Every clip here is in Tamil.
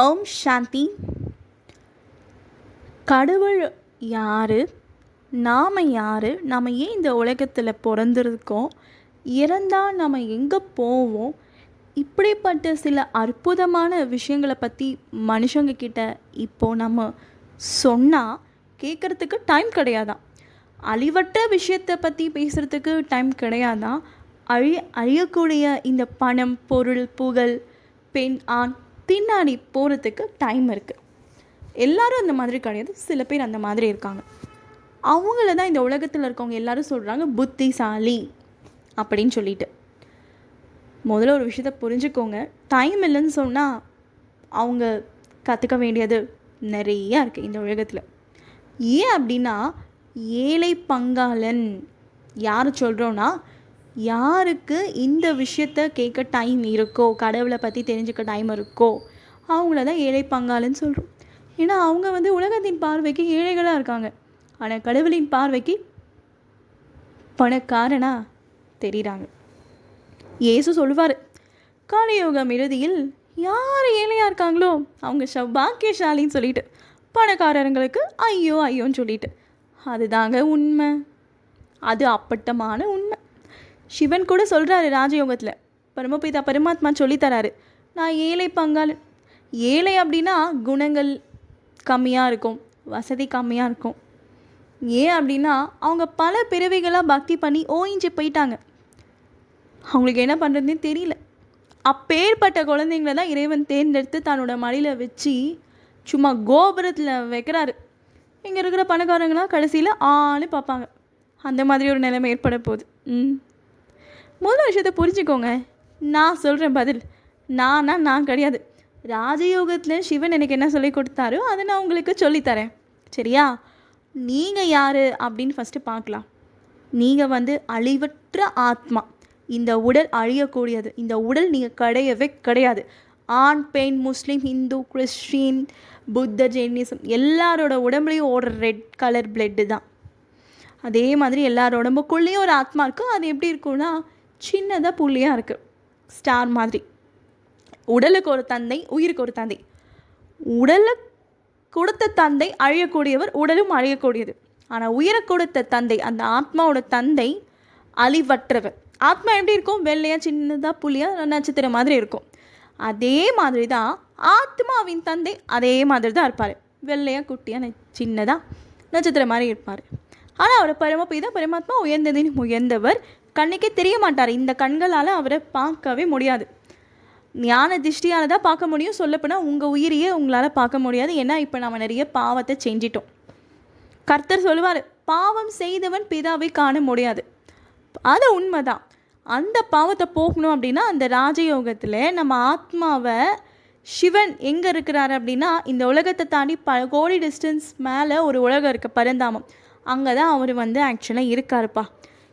ஓம் சாந்தி. கடவுள் யார்? நாம் யார்? நாம் ஏன் இந்த உலகத்தில் பிறந்திருக்கோம்? இறந்தால் நம்ம எங்கே போவோம்? இப்படிப்பட்ட சில அற்புதமான விஷயங்களை பற்றி மனுஷங்க கிட்ட இப்போது நம்ம சொன்னால் கேட்குறதுக்கு டைம் கிடையாதான் அழிவற்ற விஷயத்தை பற்றி பேசுகிறதுக்கு டைம் கிடையாதான் அழி அழியக்கூடிய இந்த பணம் பொருள் புகழ் பெண் ஆண் பின்னாடி போகிறதுக்கு டைம் இருக்குது எல்லாரும் அந்த மாதிரி கிடையாது. சில பேர் அந்த மாதிரி இருக்காங்க. அவங்கள தான் இந்த உலகத்தில் இருக்கவங்க எல்லாரும் சொல்கிறாங்க புத்திசாலி அப்படின்னு சொல்லிட்டு. முதல்ல ஒரு விஷயத்த புரிஞ்சுக்கோங்க. டைம் இல்லைன்னு சொன்னால் அவங்க கற்றுக்க வேண்டியது நிறையா இருக்குது இந்த உலகத்தில். ஏன் அப்படின்னா ஏழை பங்காளன் யார் சொல்கிறோன்னா யாருக்கு இந்த விஷயத்த கேட்க டைம் இருக்கோ கடவுளை பற்றி தெரிஞ்சுக்க டைம் இருக்கோ அவங்கள தான் ஏழை பங்காளன்னு சொல்கிறோம் ஏன்னா அவங்க வந்து உலகத்தின் பார்வைக்கு ஏழைகளாக இருக்காங்க. ஆனால் கடவுளின் பார்வைக்கு பணக்காரனா தெரிகிறாங்க இயேசு சொல்லுவார் காலயோகம் இறுதியில் யார் ஏழையாக இருக்காங்களோ அவங்க சௌபாக்கியசாலின்னு சொல்லிட்டு பணக்காரங்களுக்கு ஐயோ ஐயோன்னு சொல்லிட்டு. அதுதாங்க உண்மை. அது அப்பட்டமான உண்மை. சிவன் கூட சொல்கிறாரு ராஜயோகத்தில். பரமபிதா பரமாத்மா சொல்லித்தராரு நான் ஏழை பங்காளன் ஏழை அப்படின்னா குணங்கள் கம்மியாக இருக்கும். வசதி கம்மியாக இருக்கும். ஏன் அப்படின்னா அவங்க பல பிறவிகளாக பக்தி பண்ணி ஓய்ஞ்சு போயிட்டாங்க. அவங்களுக்கு என்ன பண்ணுறதுனே தெரியல. அப்பேற்பட்ட குழந்தைங்கள தான் இறைவன் தேர்ந்தெடுத்து தன்னோட மடியில் வச்சு சும்மா கோபுரத்தில் வைக்கிறாரு. இங்கே இருக்கிற பணக்காரங்களாம் கடைசியில் ஆன்னு பார்ப்பாங்க. அந்த மாதிரி ஒரு நிலைமை ஏற்பட போகுது. ம். முதல் விஷயத்தை புரிஞ்சுக்கோங்க. நான் சொல்கிறேன் பதில். நானா நான் கிடையாது. ராஜயோகத்தில் சிவன் எனக்கு என்ன சொல்லி கொடுத்தாரோ அதை நான் உங்களுக்கு சொல்லித்தரேன் சரியா? நீங்கள் யார் அப்படின்னு ஃபஸ்ட்டு பார்க்கலாம். நீங்கள் வந்து அழிவற்ற ஆத்மா. இந்த உடல் அழியக்கூடியது. இந்த உடல் நீங்கள் கிடையவே கிடையாது. ஆண் பெண் முஸ்லீம் ஹிந்து கிறிஸ்டின் புத்த ஜெயினிசம் எல்லாரோட உடம்புலையும் ஓடுற ரெட் கலர் பிளட்டு தான். அதே மாதிரி எல்லாரோட உடம்புக்குள்ளேயும் ஒரு ஆத்மா இருக்கும். அது எப்படி இருக்கும்னா சின்னதாக புள்ளியாக இருக்குது ஸ்டார் மாதிரி. உடலுக்கு ஒரு தந்தை உயிருக்கு ஒரு தந்தை. உடலை கொடுத்த தந்தை அழியக்கூடியவர் உடலும் அழியக்கூடியது. ஆனால் உயிரை கொடுத்த தந்தை அந்த ஆத்மாவோட தந்தை அழிவற்றவர். ஆத்மா எப்படி இருக்கும்? வெள்ளையாக சின்னதாக புள்ளியாக நட்சத்திரம் மாதிரி இருக்கும். அதே மாதிரி தான் ஆத்மாவின் தந்தை அதே மாதிரி தான் இருப்பார் வெள்ளையாக குட்டியாக சின்னதாக நட்சத்திரம் மாதிரி இருப்பார். ஆனால் அவர் பரமபிதா பரமாத்மா உயர்ந்ததின் உயர்ந்தவர் கண்ணுக்கே தெரிய மாட்டார் இந்த கண்களால் அவரை பார்க்கவே முடியாது. ஞான திருஷ்டியால் தான் பார்க்க முடியும். சொல்லப்போனால் உங்கள் உயிரையே உங்களால் பார்க்க முடியாது. ஏன்னா இப்போ நம்ம நிறைய பாவத்தை செஞ்சிட்டோம். கர்த்தர் சொல்லுவார் பாவம் செய்தவன் பிதாவை காண முடியாது. அது உண்மைதான். அந்த பாவத்தை போகணும் அப்படின்னா அந்த ராஜயோகத்தில் நம்ம ஆத்மாவை சிவன் எங்கே இருக்கிறாரு அப்படின்னா இந்த உலகத்தை தாண்டி பல கோடி டிஸ்டன்ஸ் மேலே ஒரு உலகம் இருக்குது பரந்தாமம். அங்கே தான் அவர் வந்து ஆக்சுவலாக இருக்காருப்பா.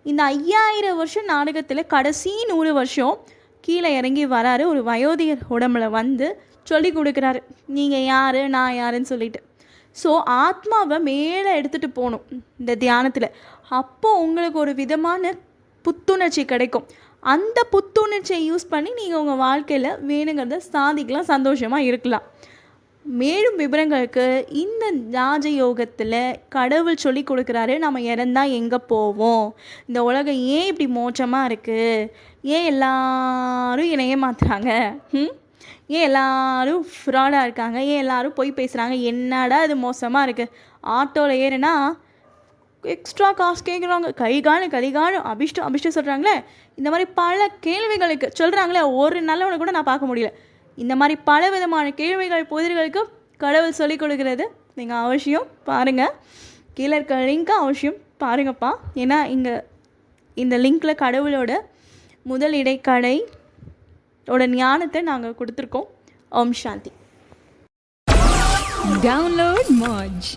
இந்த ஐயாயிரம் வருஷம் நாடகத்தில் கடைசி நூறு வருஷம் கீழே இறங்கி வராரு. ஒரு வயோதிகர் உடம்புல வந்து சொல்லி கொடுக்குறாரு. நீங்கள் யார்? நான் யாருன்னு சொல்லிட்டு. ஸோ ஆத்மாவை மேலே எடுத்துகிட்டு போகணும் இந்த தியானத்தில். அப்போது உங்களுக்கு ஒரு விதமான புத்துணர்ச்சி கிடைக்கும். அந்த புத்துணர்ச்சியை யூஸ் பண்ணி நீங்கள் உங்கள் வாழ்க்கையில் வேணுங்கிறத சாதிக்கலாம் சந்தோஷமாக இருக்கலாம். மேலும் விவரங்களுக்கு இந்த ராஜயோகத்தில் கடவுள் சொல்லி கொடுக்குறாரு நம்ம இறந்தா எங்கே போவோம்? இந்த உலகம் ஏன் இப்படி மோசமாக இருக்குது ஏன் எல்லாரும் என்னை ஏமாத்துறாங்க ம் ஏன் எல்லாரும் ஃப்ராடாக இருக்காங்க? ஏன் எல்லாரும் போய் பேசுகிறாங்க என்னடா இது மோசமாக இருக்குது ஆட்டோவில் ஏறுனா எக்ஸ்ட்ரா காசு கேட்குறாங்க கை காணும் அபிஷ்டம் அபிஷ்டம் சொல்கிறாங்களே இந்த மாதிரி பல கேள்விகளுக்கு சொல்கிறாங்களே ஒரு நல்லவனை கூட நான் பார்க்க முடியல. இந்த மாதிரி பல விதமான கேள்விகள் புதிர்களுக்கு கடவுள் சொல்லிக் கொடுக்கிறது. நீங்கள் அவசியம் பாருங்கள் கீழே இருக்க லிங்க்கை அவசியம் பாருங்கப்பா. ஏன்னா இங்கே இந்த லிங்க்கில் கடவுளோட முதல் இடைக்கடை ஓட ஞானத்தை நாங்கள் கொடுத்துருக்கோம். ஓம் சாந்தி. டவுன்லோட் மாஜ்